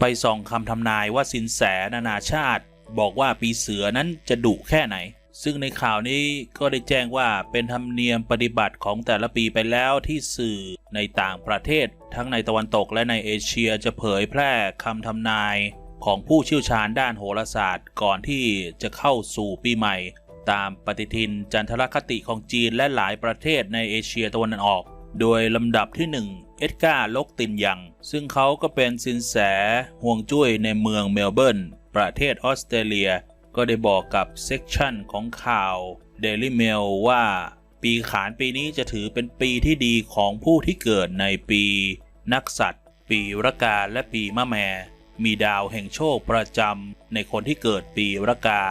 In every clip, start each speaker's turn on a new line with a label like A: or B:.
A: ไปส่องคำทำนายว่าสินแสนานาชาติ บอกว่าปีเสือนั้นจะดุแค่ไหน ซึ่งในข่าวนี้ก็ได้แจ้งว่าเป็นธรรมเนียมปฏิบัติของแต่ละปีไปแล้วที่สื่อในต่างประเทศ ทั้งในตะวันตกและในเอเชียจะเผยแพร่คำทำนายของผู้เชี่ยวชาญด้านโหราศาสตร์ ก่อนที่จะเข้าสู่ปีใหม่ ตามปฏิทินจันทรคติของจีนและหลายประเทศในเอเชียตะวันออก โดยลำดับที่ 1 เอ็ดการ์ลกตินยัง ซึ่งเขาก็เป็นสินแสห่วงจุ้ยในเมืองเมลเบิร์น ประเทศออสเตรเลีย ก็ได้บอกกับเซกชันของข่าว Daily Mail ว่า ปีขานปีนี้จะถือเป็นปีที่ดีของผู้ที่เกิดในปี นักสัตว์ ปีรกาและปีมะแม มีดาวแห่งโชคประจำในคนที่เกิดปีรกา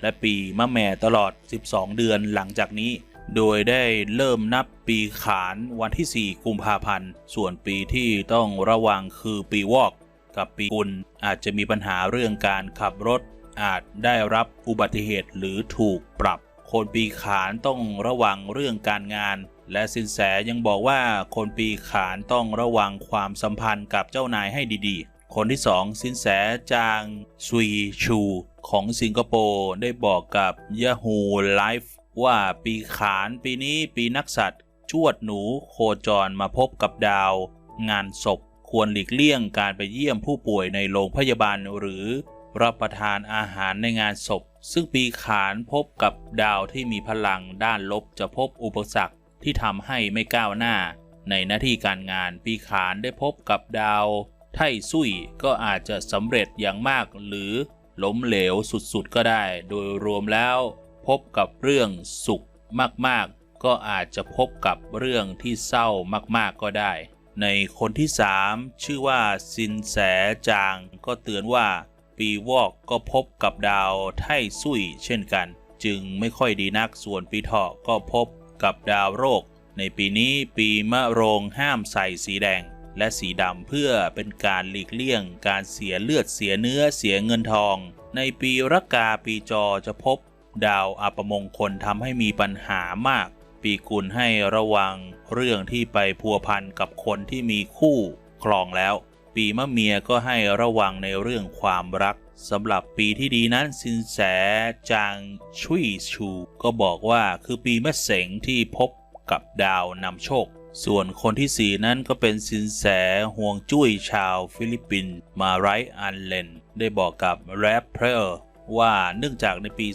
A: และปีมะแมตลอด 12 เดือนหลังจากนี้ โดยได้เริ่มนับปีขานวันที่ 4 กุมภาพันธ์ ส่วนปีที่ต้องระวังคือปีวอก กับปีกุลอาจจะมีปัญหาเรื่องการขับรถ อาจได้รับอุบัติเหตุหรือถูกปรับ คนปีขานต้องระวังเรื่องการงาน และสินแสยังบอกว่าคนปีขานต้องระวังความสัมพันธ์กับเจ้านายให้ดีๆ คนที่สองสินแสจางซุยชู ของสิงคโปร์ได้บอกกับ Yahoo Live ว่าปีขานปีนี้ปีนักสัตว์ชวดหนูโคจรมาพบกับดาว งานศพควรหลีกเลี่ยงการไปเยี่ยมผู้ป่วยในโรงพยาบาลหรือ รับประทานอาหารในงานศพ ซึ่งปีขานพบกับดาวที่มีพลังด้านลบจะพบอุปสรรคที่ทำให้ไม่ก้าวหน้า ในหน้าที่การงานปีขานได้พบกับดาว ไท่ซุยก็อาจจะสำเร็จอย่างมากหรือล้มเหลวสุดๆก็ได้ โดยรวมแล้ว พบกับเรื่องสุขมากๆ ก็อาจจะพบกับเรื่องที่เศร้ามากๆก็ได้ ในคนที่ 3 ชื่อว่าซินแสจางก็เตือนว่าปีวอกก็พบกับดาวไท่ซุยเช่นกัน จึงไม่ค่อยดีนักส่วนปีเถาะก็พบกับดาวโรค ในปีนี้ปีมะโรงห้ามใส่สีแดงและสีดำเพื่อเป็นการหลีกเลี่ยงการเสียเลือดเสียเนื้อเสียเงินทอง ในปีรกาปีจอจะพบ ดาวอัปมงคลทำให้มีปัญหามาก ปีกุลให้ระวังเรื่องที่ไปพัวพันกับคนที่มีคู่ครองแล้ว ปีมะเมียก็ให้ระวังในเรื่องความรักสำหรับปีที่ดีนั้นสินแสจางชุยชู ก็บอกว่าคือปีมะเสงที่พบกับดาวนำโชค ส่วนคนที่สี่นั้นก็เป็นสินแสห่วงจุ้ยชาวฟิลิปปินส์มาไรอันเลน ได้บอกกับแรปเพอร์ ว่าเนื่องจากในปี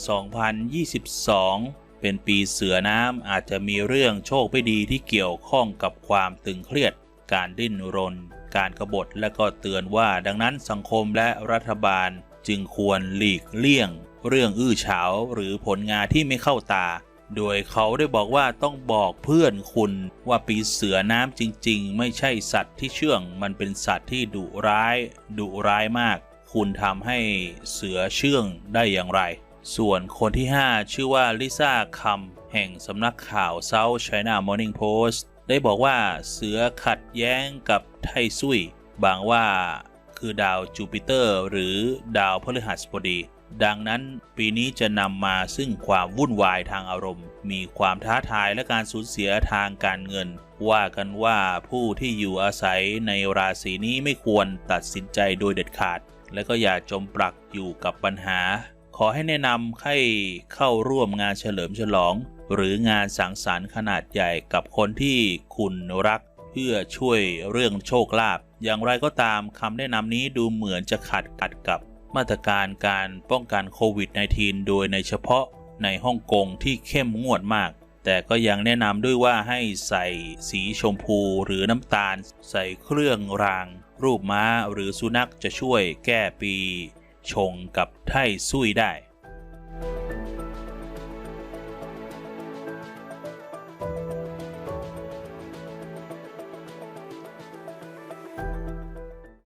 A: 2022 เป็นปีเสือน้ำอาจจะมีเรื่องโชคไม่ดีที่เกี่ยวข้องกับความตึงเครียด การดิ้นรน การกรบฏและก็เตือนว่าดังนั้นสังคมและรัฐบาลจึงควรหลีกเลี่ยง เรื่องอื้อฉาวหรือผลงานที่ไม่เข้าตา โดยเขาได้บอกว่าต้องบอกเพื่อนคุณว่าปีเสือน้ำจริง ๆ ไม่ใช่สัตว์ที่เชื่อง มันเป็นสัตว์ที่ดุร้าย ดุร้ายมาก คุณทำให้เสือเชื่องได้อย่างไร ส่วนคนที่ 5 ชื่อว่าลิซ่าคัมแห่งสำนักข่าว South China Morning Post ได้บอกว่าเสือขัดแย้งกับไทซุยบางว่าคือดาวจูปิเตอร์ หรือดาวพฤหัสบดี ดังนั้นปีนี้จะนำมาซึ่งความวุ่นวายทางอารมณ์ มีความท้าทายและการสูญเสียทางการเงิน ว่ากันว่าผู้ที่อยู่อาศัยในราศีนี้ไม่ควรตัดสินใจโดยเด็ดขาด และก็อย่าจมปลักอยู่กับปัญหา ขอให้แนะนำให้เข้าร่วมงานเฉลิมฉลอง หรืองานสังสรรค์ขนาดใหญ่กับคนที่คุณรัก เพื่อช่วยเรื่องโชคลาภอย่างไรก็ตามคำแนะนำนี้ดูเหมือนจะขัดกัดกับมาตรการการป้องกันโควิด -19 โดยในเฉพาะในฮ่องกงที่เข้มงวดมาก แต่ก็ยังแนะนำด้วยว่าให้ใส่สีชมพูหรือน้ำตาล ใส่เครื่องราง รูปม้าหรือสุนัขจะช่วยแก้ปีชงกับไท่ซุยได้